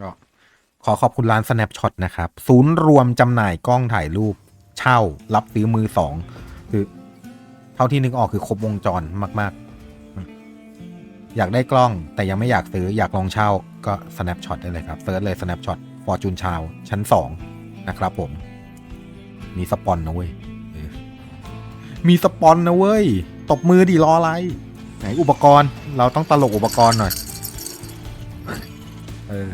ก็ขอขอบคุณร้าน Snapshot นะครับ ศูนย์รวมจำหน่ายกล้องถ่ายรูปเช่า รับซื้อมือสองคือเท่าที่นึกออกคือครบวงจรมาก ๆ อยากได้กล้องแต่ยังไม่อยากซื้ออยากลองเช่าก็ Snapshot ได้เลยครับเซิร์ชเลย Snapshot Fortune ชาวชั้น 2 นะครับผม มีสปอนนะเว้ยมีสปอนนะเว้ย ตบมือดีรออะไร ไหนอุปกรณ์เราต้องตลกอุปกรณ์หน่อย เออ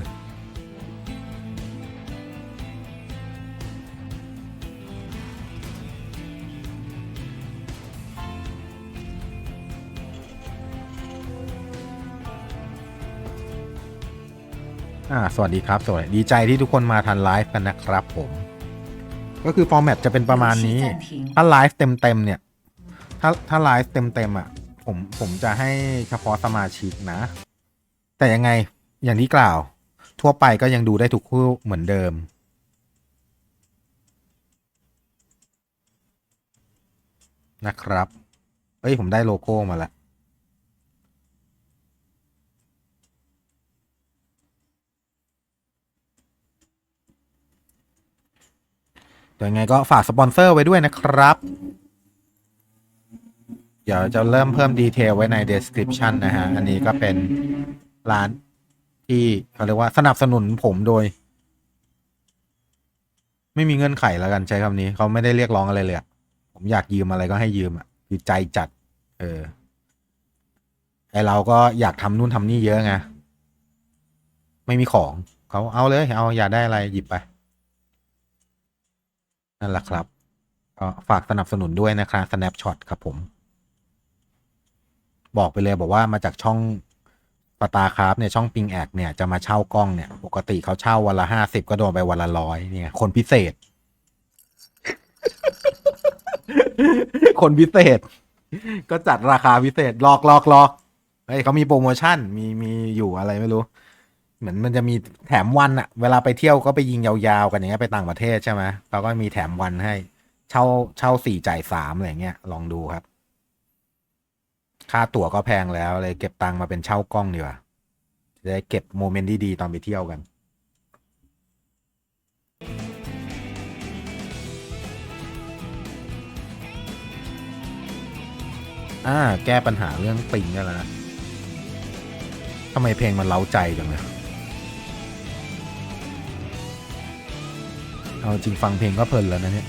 อ่าสวัสดีครับสวัสดีดีใจที่ทุกคนมาทันไลฟ์กันนะครับผม ก็คือฟอร์แมตจะเป็นประมาณนี้ ถ้าไลฟ์เต็มๆเนี่ย ถ้าถ้าไลฟ์เต็มๆอะ ผมผมจะให้เฉพาะสมาชิกนะ แต่ยังไงอย่างที่กล่าว ทั่วไปก็ยังดูได้ทุกคู่เหมือนเดิมนะครับ เอ้ย ผมได้โลโก้มาแล้ว ยวยังไงก็ฝากสปอนเซอร์ไว้ด้วยนะครับ เดี๋ยวจะเริ่มเพิ่มดีเทลไว้ใน description นะฮะ อันนี้ก็เป็นร้านที่เขาเรียกว่าสนับสนุนผมโดย ไม่มีเงื่อนไขแล้วกันใช้คำนี้ เขาไม่ได้เรียกร้องอะไรเลยอะผมอยากยืมอะไรก็ให้ยืมอะคือใจจัด เออ ไอเราก็อยากทำนู่นทำนี่เยอะไง ไม่มีของ เขาเอาเลย เอาอยากได้อะไรหยิบไป นั่นแหละครับก็ฝากสนับสนุนด้วยนะครับ Snapshot ครับผม บอกไปเลยบอกว่ามาจากช่องปตาครับเนี่ยช่องปิงแอกเนี่ยจะมาเช่ากล้องเนี่ย ปกติเขาเช่าวันละห้าสิบก็โดนไปวันละร้อยเนี่ย คนพิเศษ คนพิเศษ ก็จัดราคาพิเศษลอกลอกลอกเฮ้ยเขามีโปรโมชั่นมีมีอยู่อะไรไม่รู้ เหมือนมันจะมีแถมวันอะเวลาไปเที่ยวก็ไปยิงยาวๆ กันอย่างเงี้ยไปต่างประเทศใช่ไหมเราก็มีแถมวันให้ เช่าเช่าสี่จ่ายสามอะไรเงี้ยลองดูครับ ค่าตั๋วก็แพงแล้วเลยเก็บตังค์มาเป็นเช่ากล้องดีกว่าจะได้เก็บโมเมนต์ดีๆตอนไปเที่ยวกันอ่าแก้ปัญหาเรื่องปิงได้แล้วนะทำไมเพลงมันเล้าใจจังเลย เอาจริงฟังเพลงก็เพลินแล้วนะเนี่ย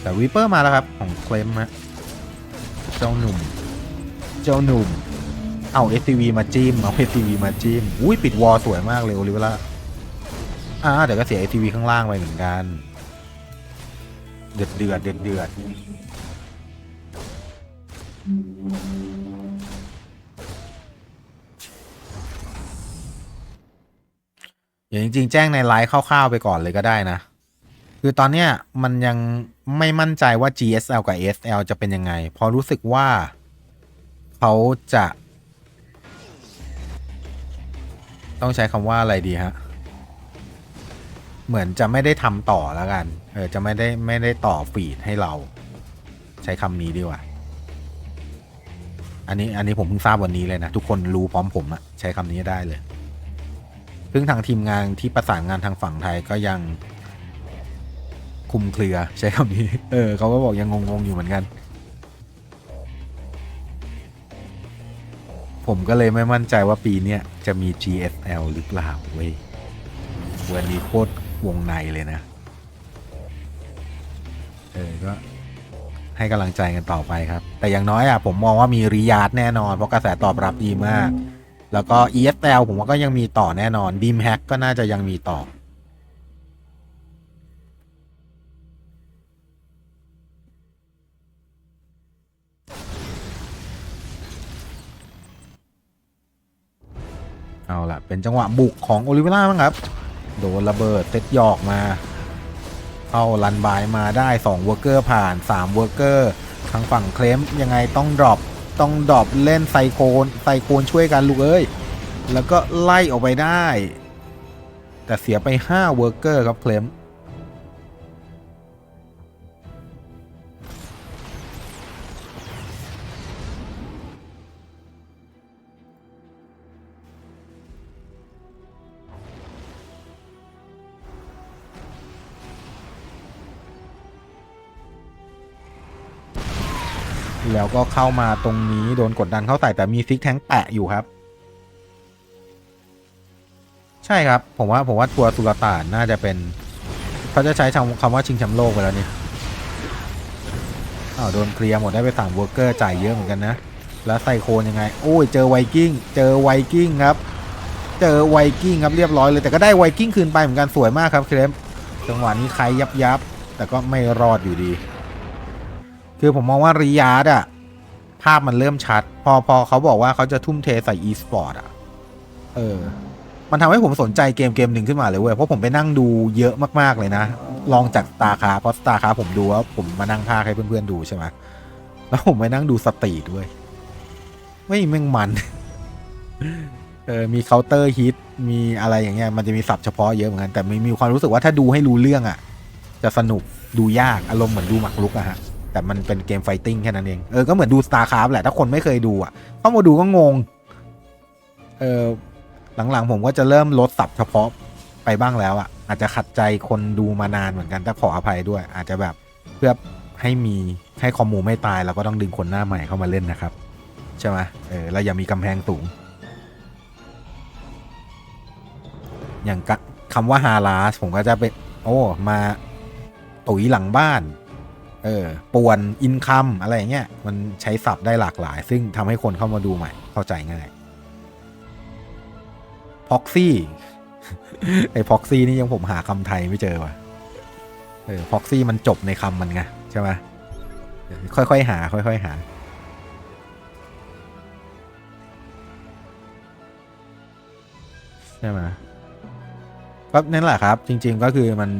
แต่วิเปอร์มาแล้วครับ ของเคลมฮะ เจ้าหนุ่ม เจ้าหนุ่ม เอา SCV มาจิ้ม เอา SCV มาจิ้ม อุ้ยปิดวอลสวยมากเลยโอลิเวล่าอ่าเดี๋ยวก็เสีย SCV ข้างล่างไปเหมือนกัน เดือดเดือดเดือดเดือด อย่างจริงๆ แจ้งในไลฟ์คร่าวๆไปก่อนเลยก็ได้นะ คือตอนเนี้ยมันยังไม่มั่นใจว่า GSL กับ ASL จะเป็นยังไงพราะรู้สึกว่าเขาจะ ต้องใช้คำว่าอะไรดีฮะ เหมือนจะไม่ได้ทำต่อแล้วกัน เออ จะไม่ได้ไม่ได้ต่อฟีดให้เรา ใช้คำนี้ดีกว่า อันนี้อันนี้ผมเพิ่งทราบวันนี้เลยนะ ทุกคนรู้พร้อมผมอะใช้คำนี้ได้เลย ซึ่งทางทีมงานที่ประสานงานทางฝั่งไทยก็ยังคุมเครือใช้คำนี้ เออเขาก็บอกยังงงๆอยู่เหมือนกัน ผมก็เลยไม่มั่นใจว่าปีเนี้ยจะมี GSL หรือเปล่าเว้ยวันนี้โคตรวงในเลยนะ เออก็ให้กำลังใจกันต่อไปครับ แต่อย่างน้อยอะผมมองว่ามีริยาดแน่นอน เพราะกระแสตอบรับดีมาก แล้วก็ ESL ผมว่าก็ยังมีต่อแน่นอน Beam Hack ก็น่าจะยังมีต่อ เอาล่ะ เป็นจังหวะบุกของโอลิเวล่าบ้งครับ โดนระเบิดเซตหยอกมา เข้าลันบายมาได้2เวอร์เกอร์ผ่าน3เวอร์เกอร์ทางฝั่งเคลมยังไงต้องดรอป ต้องดอบเล่นไซโคนไซโคนช่วยกันลูกเอ้ย แล้วก็ไล่ออกไปได้ แต่เสียไป 5 เวอร์เกอร์ครับเคลม ก็เข้ามาตรงนี้โดนกดดันเข้าใส่แต่มีซิกแทงแปะอยู่ครับ ใช่ครับ ผมว่าผมว่าทัวร์สุลต่านน่าจะเป็นเขาจะใช้คำว่าชิงแชมป์โลกไปแล้วนี่อ้าวโดนเคลียร์หมดได้ไปสามเวอร์เกอร์จ่ายเยอะเหมือนกันนะ แล้วไซโคนยังไง โอ้ยเจอไวกิ้ง เจอไวกิ้งครับ เจอไวกิ้งครับเรียบร้อยเลย แต่ก็ได้ไวกิ้งคืนไปเหมือนกันสวยมากครับเคลมจังหวะนี้ใครยับยับแต่ก็ไม่รอดอยู่ดี คือผมมองว่าริยาดอะ ภาพมันเริ่มชัด พอพอเขาบอกว่าเขาจะทุ่มเทใส่ e-sport อะ เออ มันทำให้ผมสนใจเกมเกมหนึ่งขึ้นมาเลยเว้ย เพราะผมไปนั่งดูเยอะมากๆเลยนะ ลองจากตาคาเพราะตาคาผมดูว่าผมมานั่งพากให้เพื่อนๆดูใช่ไหมแล้วผมไปนั่งดูสตรีด้วยไม่แม่งมัน เออ มีเคาน์เตอร์ฮิต มีอะไรอย่างเงี้ย มันจะมีศัพท์เฉพาะเยอะเหมือนกัน แต่มีมีความรู้สึกว่าถ้าดูให้รู้เรื่องอะ่ะ จะสนุก ดูยาก อารมณ์เหมือนดูหมักลุกอะฮะ แต่มันเป็นเกมไฟติ้งแค่นั้นเอง เออ ก็เหมือนดู StarCraft แหละ ถ้าคนไม่เคยดูอะ่ะเข้ามาดูก็งง เออ หลังๆผมก็จะเริ่มลดศัพท์เฉพาะไปบ้างแล้วอะ่ะ อาจจะขัดใจคนดูมานานเหมือนกันแต่ขออภัยด้วย อาจจะแบบเพื่อให้มีให้คอมมูไม่ตายเราก็ต้องดึงคนหน้าใหม่เข้ามาเล่นนะครับ ใช่ไหมเออเราอย่ามีกำแพงสูง อย่างกะคำว่าฮาราสผมก็จะเป็นโอ้ มาตุ๋ยหลังบ้าน เออป่วนอินคัมอะไรเงี้ยมันใช้ศัพท์ได้หลากหลาย ซึ่งทำให้คนเข้ามาดูใหม่เข้าใจง่ายพ็อกซี่ไอ้พ็อกซี่นี่ยังผมหาคำไทยไม่เจอว่ะเออพ็อกซี่มันจบในคำมันไงใช่ไหมค่อยๆหา ค่อยๆหาใช่ไหมก็นั่นแหละครับ จริง ๆก็คือมัน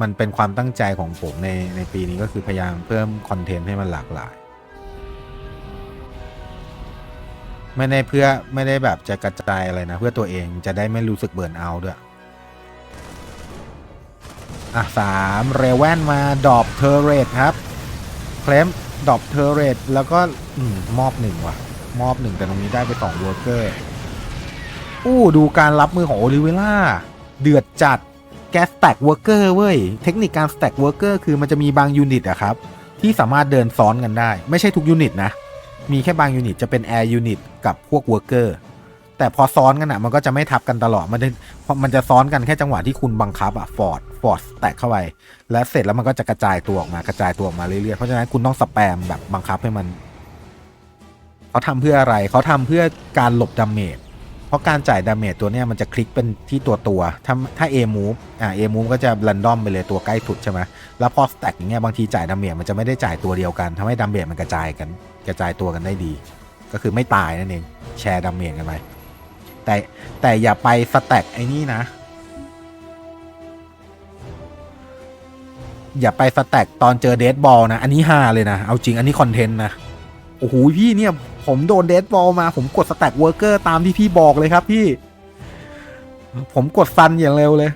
มันเป็นความตั้งใจของผมในในปีนี้ก็คือพยายามเพิ่มคอนเทนต์ให้มันหลากหลาย ไม่ได้เพื่อไม่ได้แบบจะกระจายอะไรนะ เพื่อตัวเองจะได้ไม่รู้สึกเบิร์นเอาด้วย อะสามเรเวนมาดอปเทอร์เรตครับเคลมดอปเทอร์เรตแล้วก็อมมอบหนึ่งว่ะ มอบหนึ่งแต่ตรงนี้ได้ไปสองวอร์เกอร์อู้ดูการรับมือของโอลิเวล่าเดือดจัด แกสแต็กเวอร์กเกอร์เว้ย เทคนิคการสแต็กเวอร์กเกอร์คือมันจะมีบางยูนิตอะครับ ที่สามารถเดินซ้อนกันได้ ไม่ใช่ทุกยูนิตนะ มีแค่บางยูนิตจะเป็นแอร์ยูนิตกับพวกเวอร์กเกอร์แต่พอซ้อนกันอะมันก็จะไม่ทับกันตลอด มันจะมันจะซ้อนกันแค่จังหวะที่คุณบังคับอะฟอร์ดฟอร์ดแตกเข้าไป และเสร็จแล้วมันก็จะกระจายตัวออกมากระจายตัวออกมาเรื่อยๆ เพราะฉะนั้นคุณต้องสแปมแบบบังคับให้มัน เขาทำเพื่ออะไร เขาทำเพื่อการหลบดาเมจ ราะการจ่ายดาเมจตัวเนี้ยมันจะคลิกเป็นที่ตัวตัวถ้าถ้า A move อ่า A move ก็จะ random ไปเลยตัวใกล้สุดใช่ไหมแล้วพอ stack อย่างเงี้ยบางทีจ่ายดาเมจมันจะไม่ได้จ่ายตัวเดียวกันทำให้ดาเมจมันกระจายกัน กระจายตัวกันได้ดี ก็คือไม่ตายนั่นเองแชร์ดาเมจกันไปแต่แต่อย่าไปสแต็กไอ้นี่นะ อย่าไปสแต็กตอนเจอเดดบอลนะ อันนี้ฮาเลยนะ เอาจริงอันนี้คอนเทนต์นะ โอ้โหพี่เนี่ย ผมโดนเดดบอลมา ผมกดสแต็กเวอร์กเกอร์ตามที่พี่บอกเลยครับพี่ ผมกดฟันอย่างเร็วเลย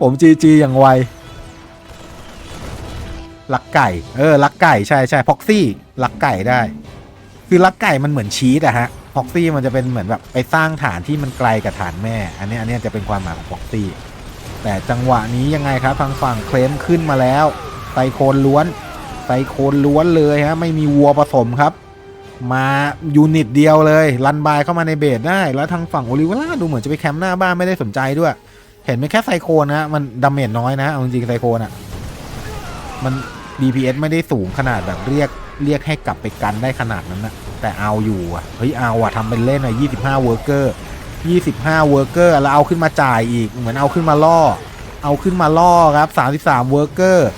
ผมจีจีอย่างไวลักไก่ เออลักไก่ใช่ใช่พ็อกซี่ลักไก่ได้ คือลักไก่มันเหมือนชีสอะฮะพ็อกซี่มันจะเป็นเหมือนแบบไปสร้างฐานที่มันไกลกับฐานแม่ อันนี้อันนี้จะเป็นความหมายของพ็อกซี่แต่จังหวะนี้ยังไงครับทางฝั่งเคลมขึ้นมาแล้วไซโคนล้วน ไซโคนล้วนเลยฮะไม่มีวัวผสมครับ มายูนิตเดียวเลยรันบายเข้ามาในเบสได้แล้วทางฝั่งโอลิเวล่าดูเหมือนจะไปแคมป์หน้าบ้านไม่ได้สนใจด้วย เห็นไหมแค่ไซโคนนะมันดาเมจน้อยนะเอาจริงไซโคนอะมัน DPS ไม่ได้สูงขนาดแบบเรียกเรียกให้กลับไปกันได้ขนาดนั้นนะแต่เอาอยู่อะเฮ้ยเอาอะทำเป็นเล่นอะ25เวอร์เกอร์25เวอร์เกอร์แล้วเอาขึ้นมาจ่ายอีกเหมือนเอาขึ้นมาล่อ เอาขึ้นมาล่อครับ 33เวอร์เกอร์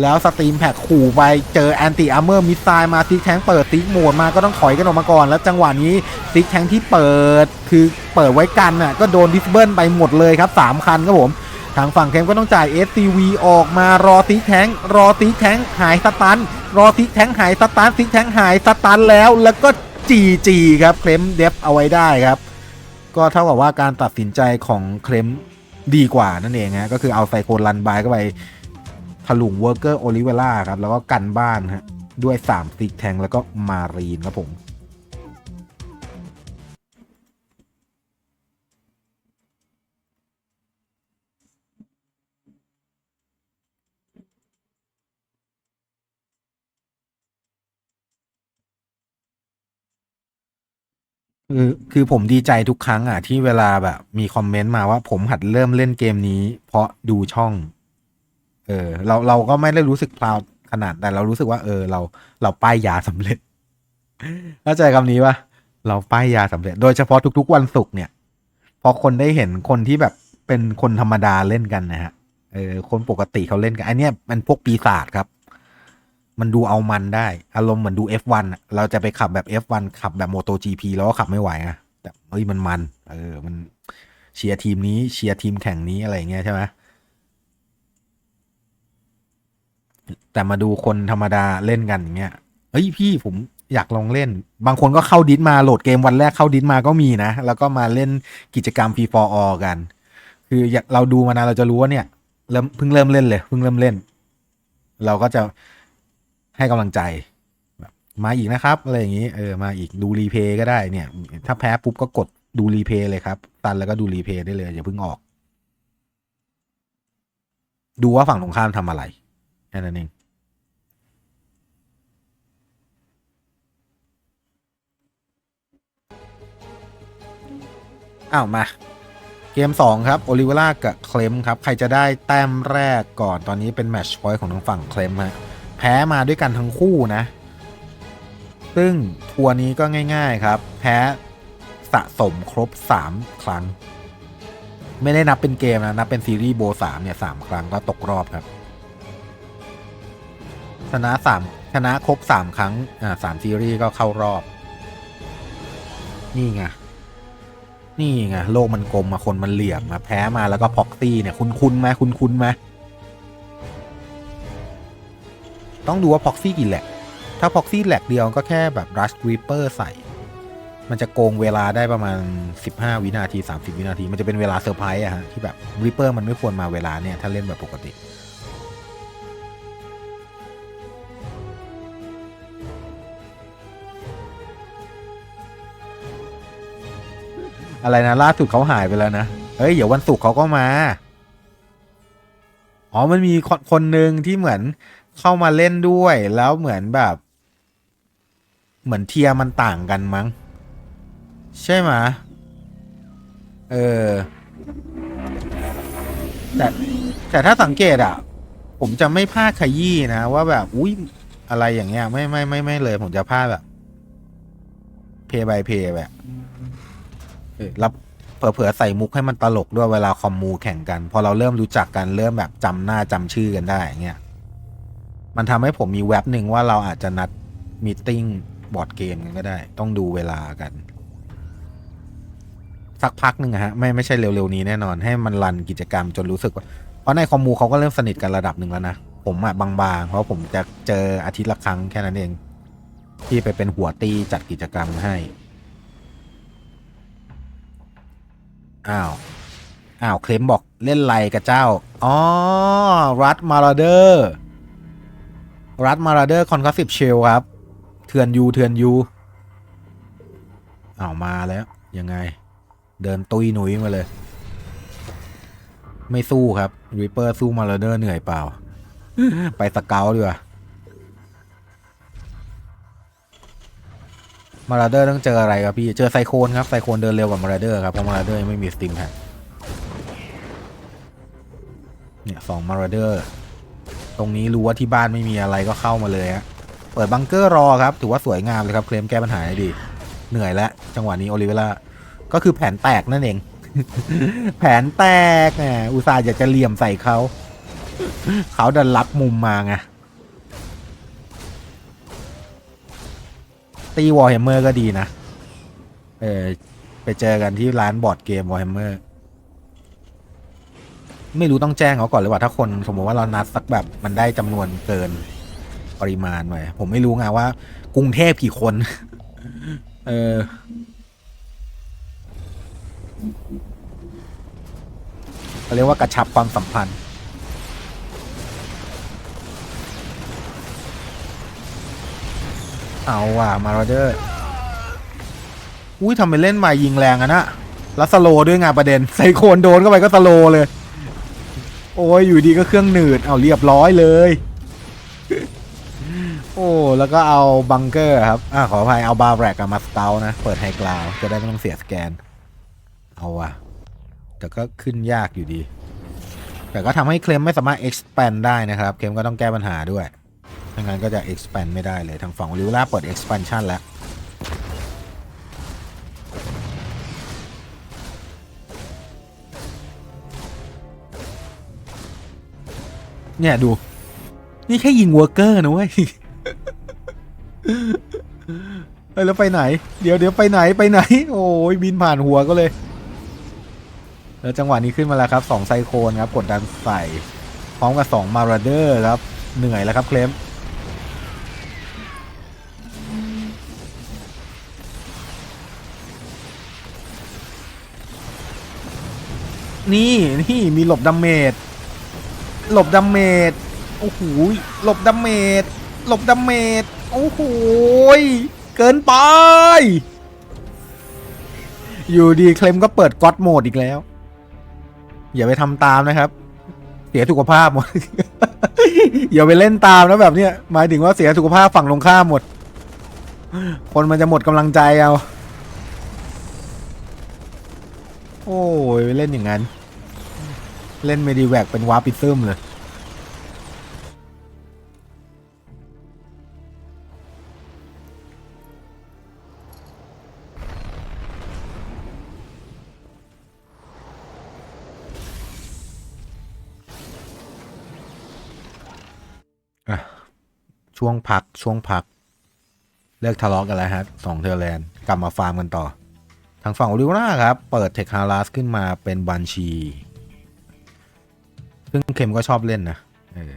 แล้วสตรีมแพ็กขู่ไปเจอแอนตี้อาร์เมอร์มิสไซล์มาซิกแทงเปิดซิกโหมดมาก็ต้องถอยกันออกมาก่อน แล้วจังหวะนี้ซิกแทงที่เปิดคือเปิดไว้กันน่ะก็โดนดิสเบิลไปหมดเลยครับ 3 คันครับผมทางฝั่งเทมก็ต้องจ่าย SCV ออกมารอซิกแทงรอซิกแทงหายสตัน รอซิกแทงหายสตันซิกแทงหายสตันแล้ว แล้วก็จีจีครับเคลมเดฟเอาไว้ได้ครับ ก็เท่ากับว่าการตัดสินใจของเคลมดีกว่านั่นเองฮะก็คือเอาไซโคนรันบายเข้าไป ถลุงเวอร์เกอร์โอลิเวล่าครับ แล้วก็กันบ้านฮะด้วย3ซิกแทงแล้วก็มารีนครับผม คือคือผมดีใจทุกครั้งอะที่เวลาแบบ มีคอมเมนต์มาว่าผมหัดเริ่มเล่นเกมนี้ เพราะดูช่อง เออ เราเราก็ไม่ได้รู้สึกพลาวขนาดแต่เรารู้สึกว่า เออ เราเราป้ายยาสำเร็จเข้าใจคำนี้ปะเราป้ายยาสำเร็จ โดยเฉพาะทุก ๆ วันศุกร์เนี่ย พอคนได้เห็นคนที่แบบเป็นคนธรรมดาเล่นกันนะฮะเออคนปกติเขาเล่นกัน อันเนี้ยมันพวกปีศาจครับ มันดูเอามันได้ อารมณ์เหมือนดู F1 เราจะไปขับแบบ F1 ขับแบบ MotoGP แล้วก็ขับไม่ไหวอะแต่เฮ้ยมันมัน เออ มันเชียร์ทีมนี้เชียร์ทีมแข่งนี้อะไรเงี้ยใช่ไหม แต่มาดูคนธรรมดาเล่นกันอย่างเงี้ยเฮ้ยพี่ผมอยากลองเล่น บางคนก็เข้าดิสมาโหลดเกมวันแรกเข้าดิสมาก็มีนะ แล้วก็มาเล่นกิจกรรม Free for All กัน คืออยากเราดูมานานเราจะรู้ว่าเนี่ยเริ่มเพิ่งเริ่มเล่นเลยเพิ่งเริ่มเล่น เราก็จะให้กำลังใจมาอีกนะครับอะไรอย่างนี้เออมาอีกดูรีเพย์ก็ได้เนี่ย ถ้าแพ้ปุ๊บก็กดดูรีเพย์เลยครับ ตันแล้วก็ดูรีเพย์ได้เลยอย่าเพิ่งออก ดูว่าฝั่งตรงข้ามทำอะไรแค่นั้นเอง อ้าว มา เกม 2 ครับ โอลิเวล่ากับเคลมครับ ใครจะได้แต้มแรกก่อนตอนนี้เป็นแมตช์พอยต์ของทางฝั่งเคลมฮะแพ้มาด้วยกันทั้งคู่นะ ซึ่งทัวร์นี้ก็ง่ายๆครับ แพ้สะสมครบ 3 ครั้ง ไม่ได้นับเป็นเกมนะ นับเป็นซีรีส์โบสามเนี่ยสามครั้งก็ตกรอบครับ ชนะสามชนะครบสามครั้ง อ่าสามซีรีส์ก็เข้ารอบ นี่ไง นี่ไงโลกมันกลมมาคนมันเหลี่ยมมาแพ้มาแล้วก็พ็อกซี่เนี่ยคุณคุณไหมคุณคุณไหมต้องดูว่าพ็อกซี่กี่แหลกถ้าพ็อกซี่แหลกเดียวก็แค่แบบรัชรีเปอร์ใส่ มันจะโกงเวลาได้ประมาณ 15 วินาที 30 วินาที มันจะเป็นเวลาเซอร์ไพรส์อะฮะที่แบบรีเปอร์มันไม่ควรมาเวลาเนี่ย ถ้าเล่นแบบปกติ อะไรนะล่าสุดเขาหายไปแล้วนะเฮ้ยเดี๋ยววันศุกร์เขาก็มา อ๋อมันมีคนคนหนึ่งที่เหมือนเข้ามาเล่นด้วย แล้วเหมือนแบบ เหมือนเทียมันต่างกันมั้ง ใช่ไหมเออ แต่แต่ถ้าสังเกตอะ ผมจะไม่พลาดขยี้นะว่าแบบ อุ้ยอะไรอย่างเงี้ย ไม่ไม่ไม่ไม่เลย ผมจะพลาดแบบ เพย์บายเพย์แบบ ออแล้วเผลอๆใส่มุกให้มันตลกด้วยเวลาคอมมูแข่งกัน พอเราเริ่มรู้จักกันเริ่มแบบจำหน้าจำชื่อกันได้อย่างเงี้ยมันทำให้ผมมีแว็บหนึ่งว่าเราอาจจะนัดมีติ้งบอร์ดเกมกันก็ได้ ต้องดูเวลากัน สักพักหนึ่งฮะ ไม่ไม่ใช่เร็วๆนี้แน่นอน ให้มันรันกิจกรรมจนรู้สึกว่าเพราะในคอมมูเขาก็เริ่มสนิทกันระดับหนึ่งแล้วนะผมอะบางๆ เพราะผมจะเจออาทิตย์ละครั้งแค่นั้นเอง ที่ไปเป็นหัวตีจัดกิจกรรมให้ อ้าว อ้าว เคลมบอกเล่นไรกับเจ้า อ๋อ รัดมาราเดอร์รัดมาราเดอร์คอนคัสสิบเชลครับ เถื่อนยูเถื่อนยูอ้าว มาแล้ว ยังไง เดินตุยหนุยมาเลย ไม่สู้ครับริปเปอร์สู้มาราเดอร์เหนื่อยเปล่า ไปสเกลดีกว่า มาราเดอร์ต้องเจออะไรครับพี่ เจอไซโคนครับ ไซโคนเดินเร็วกว่ามาราเดอร์ครับ เพราะมาราเดอร์ยังไม่มีสติมแพคเนี่ยสองมาราเดอร์ ตรงนี้รู้ว่าที่บ้านไม่มีอะไรก็เข้ามาเลยฮะ เปิดบังเกอร์รอครับ ถือว่าสวยงามเลยครับ เคลมแก้ปัญหาได้ดี เหนื่อยแล้ว จังหวะนี้โอลิเวล่า ก็คือแผนแตกนั่นเอง แผนแตกแหมอุตส่าห์อยากจะเหลี่ยมใส่เขา เขาดันลักมุมมาไง ตีวอลแฮมเมอร์ก็ดีนะ เออไปเจอกันที่ร้านบอร์ดเกมวอลแฮมเมอร์ไม่รู้ต้องแจ้งเขาก่อนเลยว่าถ้าคนสมมติว่าเรานัดสักแบบมันได้จำนวนเกินปริมาณหน่อยผมไม่รู้ไงว่า กรุงเทพกี่คน เออเขาเรียกว่ากระชับความสัมพันธ์ เอาว่ะมาราเดอร์อุ้ยทำไปเล่นมายิงแรงอะนะแล้วสโลด้วยไงานประเด็นไซโคนโดนเข้าไปก็สโลเลย โอ้ยอยู่ดีก็เครื่องหนืดเอาเรียบร้อยเลย โอ้แล้วก็เอาบังเกอร์ครับอ่าขออภัยเอาบาแรกกับมาสเตลนะ เปิดไฮกราวจะได้ไม่ต้องเสียสแกน เอาว่ะ แต่ก็ขึ้นยากอยู่ดี แต่ก็ทำให้เคลมไม่สามารถ expand ได้นะครับ เคลมก็ต้องแก้ปัญหาด้วย ไม่งั้นก็จะ expand ไม่ได้เลยทางฝั่งลิวล่าเปิด expansion แล้วเนี่ยดู นี่แค่ยิงวอร์เกอร์นะเว้ยเฮ้ยแล้วไปไหน เดี๋ยวเดี๋ยวไปไหนไปไหน โอ้ยบินผ่านหัวก็เลย แล้วจังหวะนี้ขึ้นมาแล้วครับสองไซโคนครับ กดดันใส่ พร้อมกับสองมาราเดอร์ครับ เหนื่อยแล้วครับเคลม นี่นี่มีหลบดาเมจหลบดาเมจโอ้โหหลบดาเมจหลบดาเมจโอ้โหเกินไป อยู่ดีเคลมก็เปิดก็อดโหมดอีกแล้ว อย่าไปทำตามนะครับ เสียสุขภาพหมด อย่าไปเล่นตามนะแบบเนี้ยหมายถึงว่าเสียสุขภาพฝั่งตรงข้ามหมด คนมันจะหมดกำลังใจเอา โอ้ยไปเล่นอย่างนั้น เล่นเมดีแวกเป็นวาปิซึมเลย อะ ช่วงพักช่วงพัก เลิกทะเลาะกันแล้วฮะสองเทอร์แลนด์กลับมาฟาร์มกันต่อ ทางฝั่งโอลิวนาครับ เปิดเทคฮาราสขึ้นมาเป็นบัญชี ซึ่งเข็มก็ชอบเล่นนะเออ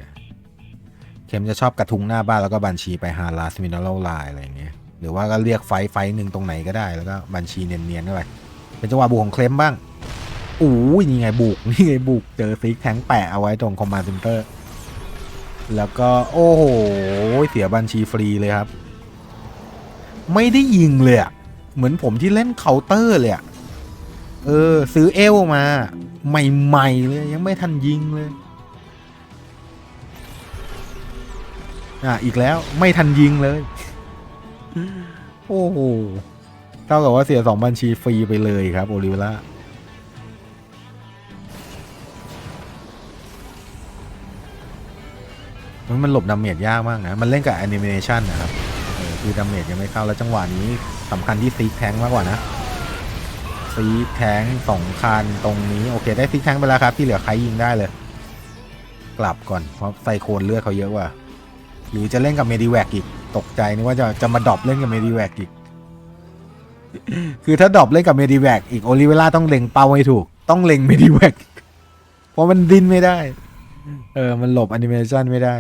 เข็มจะชอบกระทุงหน้าบ้านแล้วก็บัญชีไปฮาราสมินอลไลน์อะไรอย่างเงี้ยหรือว่าก็เรียกไฟไฟหนึ่งตรงไหนก็ได้แล้วก็บัญชีเนียนๆเข้าไปเป็นจังหวะบุกของเคลมบ้างอู้ยนี่ไงบุกนี่ไงบุกเจอซิกแทงแปะเอาไว้ตรงคอมมานด์เซ็นเตอร์แล้วก็โอ้โหเสียบัญชีฟรีเลยครับ ไม่ได้ยิงเลยอะเหมือนผมที่เล่นเคาน์เตอร์เลยอะ เออ ซื้อเอลมา ใหม่ ๆ เลย ยังไม่ทันยิงเลย อะ อีกแล้วไม่ทันยิงเลย โอ้โหเท่ากับว่าเสียสองบัญชีฟรีไปเลยครับ โอลิเวล่ามันมันหลบดาเมจยากมากนะ มันเล่นกับแอนิเมชันนะครับเออคือดาเมจยังไม่เข้าแล้วจังหวะนี้สำคัญที่ซีกแทงมากกว่านะ ซีแท้งสองคันตรงนี้ โอเค ได้ซีแท้งไปแล้วครับ ที่เหลือใครยิงได้เลย กลับก่อนเพราะไซโคนเลือดเขาเยอะว่าหรือจะเล่นกับเมดิแวกอีก ตกใจนึกว่าจะจะมาดรอปเล่นกับเมดิแวกอีก คือถ้าดรอปเล่นกับเมดิแวกอีกโอลิเวล่าต้องเล็งเป้าให้ถูก ต้องเล็งเมดิแวกเพราะมันดิ้นไม่ได้ เออ มันหลบแอนิเมชันไม่ได้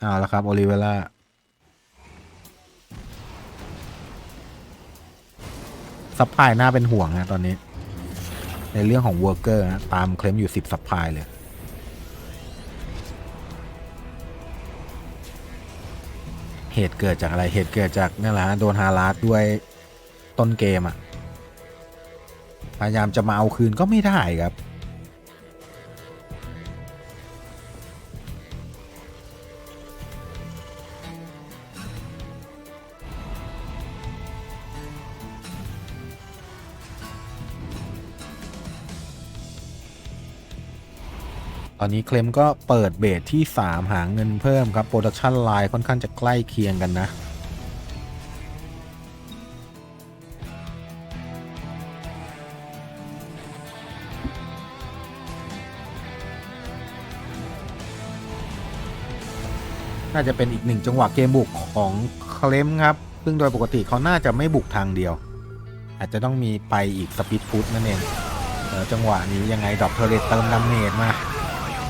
เอาละครับโอลิเวล่า ซัพพลายน่าเป็นห่วงฮะตอนนี้ ในเรื่องของเวอร์เกอร์นะตามเคลมอยู่ 10ซัพพลายเลยเหตุเกิดจากอะไร เหตุเกิดจากนี่แหละโดนฮาราสด้วยต้นเกมอะ่ะ พยายามจะมาเอาคืนก็ไม่ได้ครับ ตอนนี้เคลมก็เปิดเบสที่ 3 หาเงินเพิ่มครับ โปรดักชันไลน์ค่อนข้างจะใกล้เคียงกันนะ น่าจะเป็นอีกหนึ่งจังหวะเกมบุกของเคลมครับ ซึ่งโดยปกติเขาน่าจะไม่บุกทางเดียว อาจจะต้องมีไปอีกสปีดฟุตนั่นเองแล้วจังหวะนี้ยังไงดอกเทอเรตเติมดาเมจมา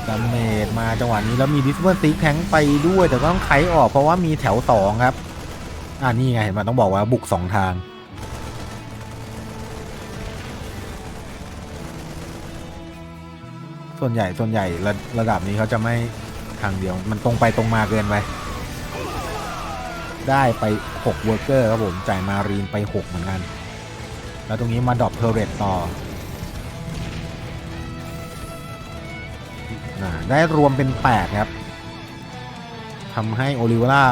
ดาเมจมาจังหวะนี้แล้วมีดิสเวอร์ซีแทงไปด้วย แต่ก็ต้องไขออกเพราะว่ามีแถวสองครับ อ่านี่ไงเห็นไหมต้องบอกว่าบุกสองทางส่วนใหญ่ส่วนใหญ่ระระดับนี้เขาจะไม่ทางเดียว มันตรงไปตรงมาเกินไป ได้ไป6เวอร์เกอร์ครับผม จ่ายมารีนไป 6 เหมือนกัน แล้วตรงนี้มาดรอปเทอร์เรตต่อ ได้รวมเป็นแปดครับทำให้โอลิเวล่า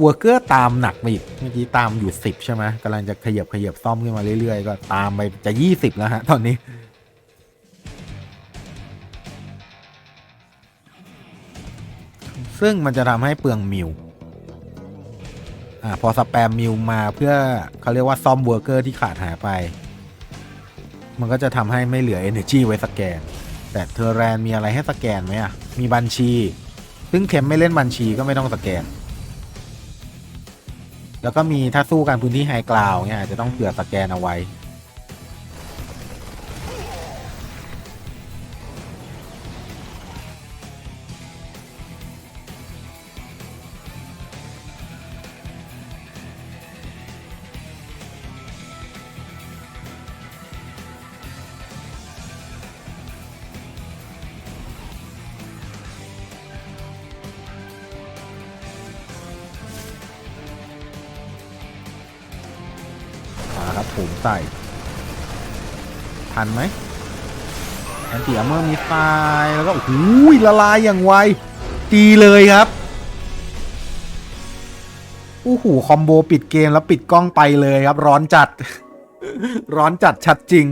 วัวเกอร์ตามหนักมาอีกเมื่อกี้ตามอยู่สิบใช่ไหมกำลังจะขยับขยับซ่อมขึ้นมาเรื่อยๆ ก็ตามไปจะยี่สิบแล้วฮะ ตอนนี้ ซึ่งมันจะทำให้เปลืองมิวอ่าพอสแปมมิวมาเพื่อเขาเรียกว่าซ่อมเวอร์เกอร์ที่ขาดหายไป มันก็จะทำให้ไม่เหลือ Energy ไว้สแกน แต่เทอร์แรนมีอะไรให้สแกนไหมอะ มีบัญชี ซึ่งเข็มไม่เล่นบัญชีก็ไม่ต้องสแกน แล้วก็มีถ้าสู้กันพื้นที่ไฮกราวเนี่ยจจะต้องเผื่อสแกนเอาไว้ ผมใส่ ทันไหมแอนตี้อัมเมอร์มีไฟแล้วก็โอ้โหละลายอย่างไวดีเลยครับอู้หูคอมโบปิดเกมแล้วปิดกล้องไปเลยครับ ร้อนจัด ร้อนจัดชัดจริง